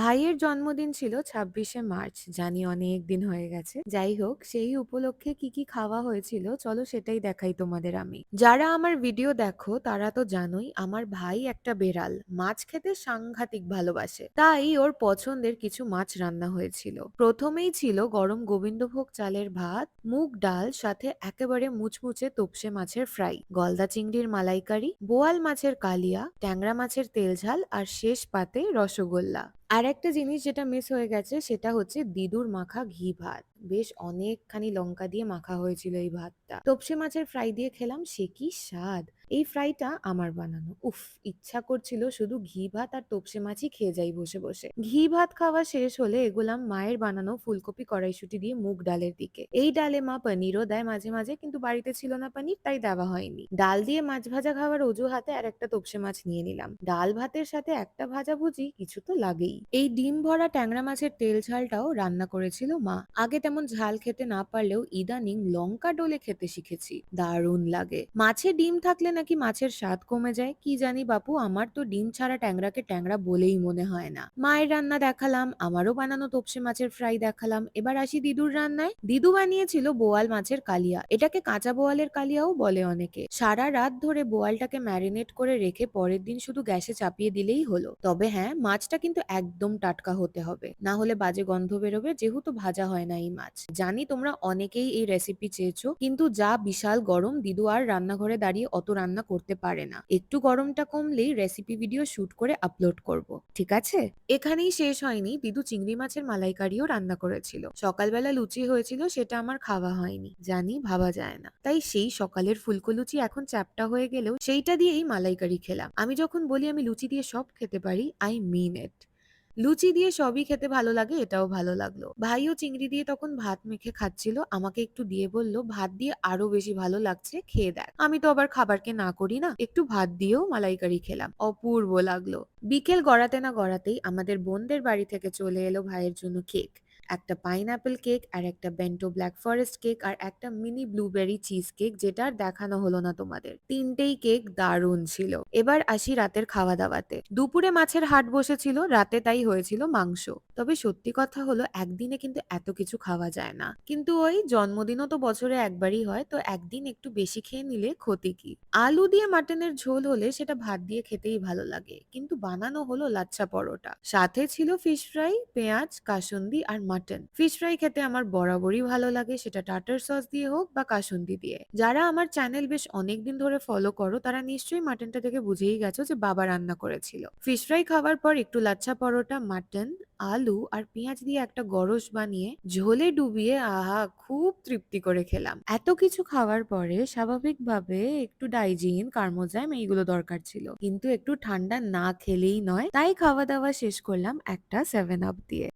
ভাইয়ের জন্মদিন ছিল ২৬শে মার্চ। জানি অনেক দিন হয়ে গেছে। যাই হোক সেই উপলক্ষে কি, কি খাওয়া হয়েছিল চলো সেটাই দেখাই তোমাদের আমি। যারা আমার ভিডিও দেখো তারা তো জানোই আমার ভাই একটা বেড়াল। মাছ খেতে সাংঘাতিক ভালোবাসে। তাই ওর পছন্দের কিছু মাছ রান্না হয়েছিল। প্রথমেই ছিল গরম গোবিন্দভোগ চালের ভাত, মুগ ডাল সাথে একেবারে মুচমুচে তোপসে মাছের ফ্রাই, গলদা চিংড়ির মালাইকারি, বোয়াল মাছের কালিয়া, ট্যাংরা মাছের তেল ঝাল আর শেষ পাতে রসগোল্লা। আরেকটা জিনিস যেটা মিস হয়ে গেছে সেটা হচ্ছে দিদুর মাখা ঘি ভাত। বেশ অনেকখানি লঙ্কা দিয়ে মাখা হয়েছিল এই ভাতটা। তপসে মাছের ফ্রাই দিয়ে খেলাম, সে কি স্বাদ! এই ফ্রাইটা আমার বানানো। উফ! ইচ্ছা করছিল শুধু ঘি ভাত আর তোপসে মাছই খেয়ে যাই বসে, বসে। ঘি ভাত খাওয়া শেষ হলে এগুলাম মায়ের বানানো ফুলকপি কড়াইশুঁটি দিয়ে মুগ ডালের দিকে। এই ডালে মা পনিরও দেয় মাঝে, মাঝে কিন্তু বাড়িতে ছিল না পনির তাই দেওয়া হয়নি। ডাল দিয়ে মাছ ভাজা খাওয়ার অজুহাতে আরেকটা তোপসে মাছ নিয়ে নিলাম। ডাল ভাতের সাথে একটা ভাজাভুজি কিছু তো লাগেই। এই ডিম ভরা ট্যাংরা মাছের তেল ঝালটাও রান্না করেছিল মা। আগে তেমন ঝাল খেতে না পারলেও ইদানিং লঙ্কা ডোলে খেতে শিখেছি। দারুণ লাগে। মাছে ডিম থাকলে নাকি মাছের স্বাদ কমে যায় কি জানি বাপু আমার তো ডিম ছাড়া ট্যাংরাকে ট্যাংরা বলেই মনে হয় না। মায়ের রান্না দেখালাম, আমারও বানানো তোপসে মাছের ফ্রাই দেখালাম। এবার আসি দিদুর রান্নায়। দিদু বানিয়েছিল বোয়াল মাছের কালিয়া। এটাকে কাঁচা বোয়ালের কালিয়াও বলে অনেকে। সারা রাত ধরে বোয়ালটাকে ম্যারিনেট করে রেখে পরের দিন শুধু গ্যাসে চাপিয়ে দিলেই হলো। তবে হ্যাঁ মাছটা কিন্তু একদম টাটকা হতে হবে। না হলে বাজে গন্ধ বেরোবে যেহেতু ভাজা হয় না এই মাছ। জানি তোমরা অনেকেই এই রেসিপি চেয়েছো কিন্তু যা বিশাল গরম দিদু আর রান্নাঘরে দাঁড়িয়ে অত রান্না করতে পারে না। একটু গরমটা কমলেই রেসিপি ভিডিও শুট করে আপলোড করব। ঠিক আছে? এখানেই শেষ হয়নি দিদু চিংড়ি মাছের মালাইকারিও রান্না করেছিল। সকালবেলা লুচি হয়েছিল, সেটা আমার খাওয়া হয়নি। জানি, ভাবা যায় না। তাই সেই সকালের ফুলকো লুচি এখন চ্যাপ্টা হয়ে গেলেও সেইটা দিয়েই মালাইকারি খেলাম। আমি যখন বলি আমি লুচি দিয়ে সব খেতে পারি আই মিন ইট। লুচি দিয়ে সবই খেতে ভালো লাগে, এটাও ভালো লাগল। ভাইও চিংড়ি দিয়ে তখন ভাত মেখে খাচ্ছিল। আমাকে একটু দিয়ে বলল, ভাত দিয়ে আরও বেশি ভালো লাগছে, খেয়ে দেখ। আমি তো আবার খাবারকে না করি না। একটু ভাত দিয়েও মালাইকারি খেলাম। অপূর্ব লাগল। বিকেল গড়াতে না গড়াতেই আমাদের বোনদের বাড়ি থেকে চলে এলো ভাইয়ের জন্য কেক। একটা পাইনঅ্যাপেল কেক আর একটা বেন্টো ব্ল্যাক ফরেস্ট কেক আর একটা মিনি ব্লুবেরি চিজ কেক যেটা আর দেখানো হলো না তোমাদের। তিনটেই কেক দারুণ ছিল। এবার আসি রাতের খাওয়া দাওয়াতে। দুপুরে মাছের হাট বসেছিল, রাতে তাই হয়েছিল মাংস। তবে সত্যি কথা হলো একদিনে কিন্তু এত কিছু খাওয়া যায় না। কিন্তু ওই জন্মদিনও তো বছরে একবারই হয় তো একদিন একটু বেশি খেয়ে নিলে ক্ষতি কি? আলু দিয়ে মাটনের ঝোল হলে সেটা ভাত দিয়ে খেতেই ভালো লাগে। কিন্তু বানানো হলো লাচ্ছা পরোটা। সাথে ছিল ফিশ ফ্রাই, পেঁয়াজ, কাসুন্দি আর মাটন। ফিশ ফ্রাই খেতে আমার বরাবরই ভালো লাগে সেটা টাটার সস দিয়ে হোক বা কাসুন্দি দিয়ে। যারা আমার চ্যানেল বেশ অনেকদিন ধরে ফলো করো তারা নিশ্চয়ই মাটনটা দেখে বুঝেই গেছো যে বাবা রান্না করেছিল। ফিশ ফ্রাই খাওয়ার পর একটু লাচ্ছা পরোটা, মাটন, আলু আর পেঁয়াজ দিয়ে একটা গরস বানিয়ে ঝোলে ডুবিয়ে আহা! খুব তৃপ্তি করে খেলাম। এত কিছু খাওয়ার পরে স্বাভাবিকভাবে একটু ডাইজিন, কার্মোজাইম এইগুলো দরকার ছিল। কিন্তু একটু ঠান্ডা না খেলেই নয়। তাই খাওয়া দাওয়া শেষ করলাম একটা সেভেন আপ দিয়ে।